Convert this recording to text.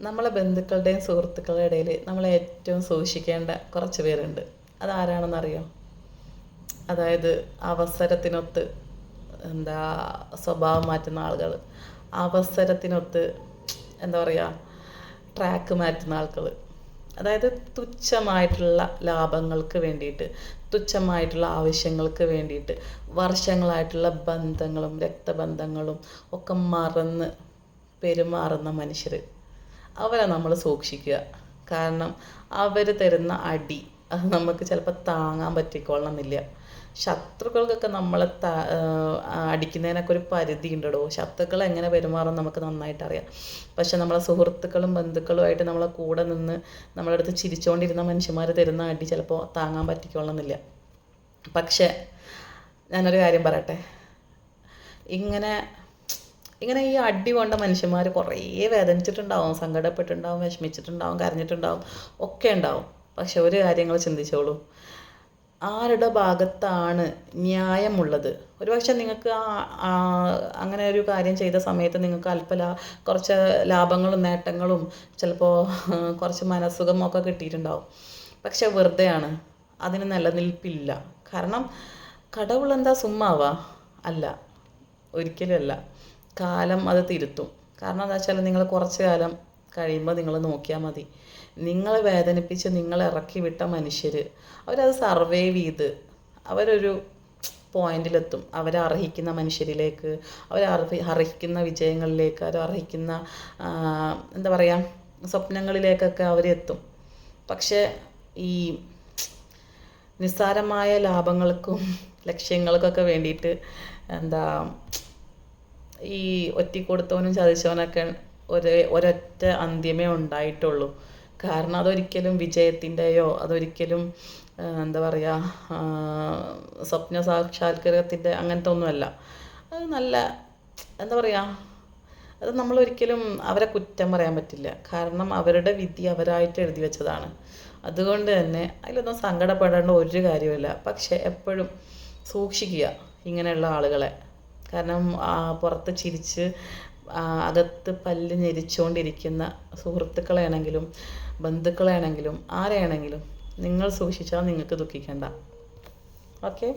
നമ്മളെ ബന്ധുക്കളുടെയും സുഹൃത്തുക്കളുടെ ഇടയിൽ നമ്മൾ ഏറ്റവും സൂക്ഷിക്കേണ്ട കുറച്ച് പേരുണ്ട്. അതാരാണെന്നറിയോ? അതായത് അവസരത്തിനൊത്ത് എന്താ സ്വഭാവം മാറ്റുന്ന ആളുകൾ അവസരത്തിനൊത്ത് എന്താ പറയുക ട്രാക്ക് മാറ്റുന്ന ആളുകൾ അതായത് തുച്ഛമായിട്ടുള്ള ലാഭങ്ങൾക്ക് വേണ്ടിയിട്ട് തുച്ഛമായിട്ടുള്ള ആവശ്യങ്ങൾക്ക് വേണ്ടിയിട്ട് വർഷങ്ങളായിട്ടുള്ള ബന്ധങ്ങളും രക്തബന്ധങ്ങളും ഒക്കെ മറന്ന് പെരുമാറുന്ന മനുഷ്യർ അവരെ നമ്മൾ സൂക്ഷിക്കുക. കാരണം അവർ തരുന്ന അടി അത് നമുക്ക് ചിലപ്പോൾ താങ്ങാൻ പറ്റിക്കൊള്ളണമെന്നില്ല ശത്രുക്കൾക്കൊക്കെ നമ്മളെ ത അടിക്കുന്നതിനൊക്കെ ഒരു പരിധി ഉണ്ടോ ശത്രുക്കൾ എങ്ങനെ പെരുമാറും നമുക്ക് നന്നായിട്ട് അറിയാം പക്ഷെ നമ്മളെ സുഹൃത്തുക്കളും ബന്ധുക്കളുമായിട്ട് നമ്മളെ കൂടെ നിന്ന് നമ്മളെ അടുത്ത് ചിരിച്ചുകൊണ്ടിരുന്ന മനുഷ്യന്മാർ തരുന്ന അടി ചിലപ്പോൾ താങ്ങാൻ പറ്റിക്കൊള്ളണമെന്നില്ല പക്ഷേ ഞാനൊരു കാര്യം പറയട്ടെ. ഇങ്ങനെ ഇങ്ങനെ ഈ അടി കൊണ്ട മനുഷ്യന്മാർ കുറേ വേദനിച്ചിട്ടുണ്ടാവും സങ്കടപ്പെട്ടിട്ടുണ്ടാവും വിഷമിച്ചിട്ടുണ്ടാവും കരഞ്ഞിട്ടുണ്ടാവും ഒക്കെ ഉണ്ടാവും. പക്ഷെ ഒരു കാര്യങ്ങൾ ചിന്തിച്ചോളൂ. ആരുടെ ഭാഗത്താണ് ന്യായമുള്ളത്? ഒരുപക്ഷെ നിങ്ങൾക്ക് ആ അങ്ങനെ ഒരു കാര്യം ചെയ്ത സമയത്ത് നിങ്ങൾക്ക് അല്പ ലാ കുറച്ച് ലാഭങ്ങളും നേട്ടങ്ങളും ചിലപ്പോൾ കുറച്ച് മനസ്സുഖം ഒക്കെ കിട്ടിയിട്ടുണ്ടാവും. പക്ഷെ വെറുതെയാണ്. അതിന് നിലനിൽപ്പില്ല. കാരണം കടവുള്ളെന്താ സുമ്മാവാ അല്ല. ഒരിക്കലും അല്ല. കാലം അത് തിരുത്തും. കാരണം എന്താ വെച്ചാൽ നിങ്ങൾ കുറച്ച് കാലം കഴിയുമ്പോൾ നിങ്ങൾ നോക്കിയാൽ മതി. നിങ്ങളെ വേദനിപ്പിച്ച് നിങ്ങൾ ഇറക്കി വിട്ട മനുഷ്യർ അവരത് സർവൈവ് ചെയ്ത് അവരൊരു പോയിന്റിലെത്തും. അവരെ അർഹിക്കുന്ന മനുഷ്യരിലേക്ക് അവർ അർഹി അർഹിക്കുന്ന വിജയങ്ങളിലേക്ക് അവർ അർഹിക്കുന്ന എന്താ പറയുക സ്വപ്നങ്ങളിലേക്കൊക്കെ അവരെത്തും. പക്ഷേ ഈ നിസ്സാരമായ ലാഭങ്ങൾക്കും ലക്ഷ്യങ്ങൾക്കൊക്കെ വേണ്ടിയിട്ട് എന്താ ഈ ഒറ്റിക്കൊടുത്തവനും ചതിച്ചവനൊക്കെ ഒരേ ഒരൊറ്റ അന്ത്യമേ ഉണ്ടായിട്ടുള്ളൂ. കാരണം അതൊരിക്കലും വിജയത്തിന്റെയോ അതൊരിക്കലും എന്താ പറയുക സ്വപ്ന സാക്ഷാത്കാരത്തിന്റെ അങ്ങനത്തെ ഒന്നുമല്ല. അത് നല്ല എന്താ പറയുക അത് നമ്മളൊരിക്കലും അവരെ കുറ്റം പറയാൻ പറ്റില്ല. കാരണം അവരുടെ വിധി അവരായിട്ട് എഴുതി വെച്ചതാണ്. അതുകൊണ്ട് തന്നെ അതിലൊന്നും സങ്കടപ്പെടേണ്ട ഒരു കാര്യമില്ല പക്ഷേ എപ്പോഴും സൂക്ഷിക്കുക ഇങ്ങനെയുള്ള ആളുകളെ. കാരണം പുറത്ത് ചിരിച്ച് അകത്ത് പല്ല് ഞെരിച്ചുകൊണ്ടിരിക്കുന്ന സുഹൃത്തുക്കളാണെങ്കിലും ബന്ധുക്കളാണെങ്കിലും ആരെയാണെങ്കിലും നിങ്ങൾ സൂക്ഷിച്ചാൽ നിങ്ങൾക്ക് ദുഃഖിക്കേണ്ട. ഓക്കെ?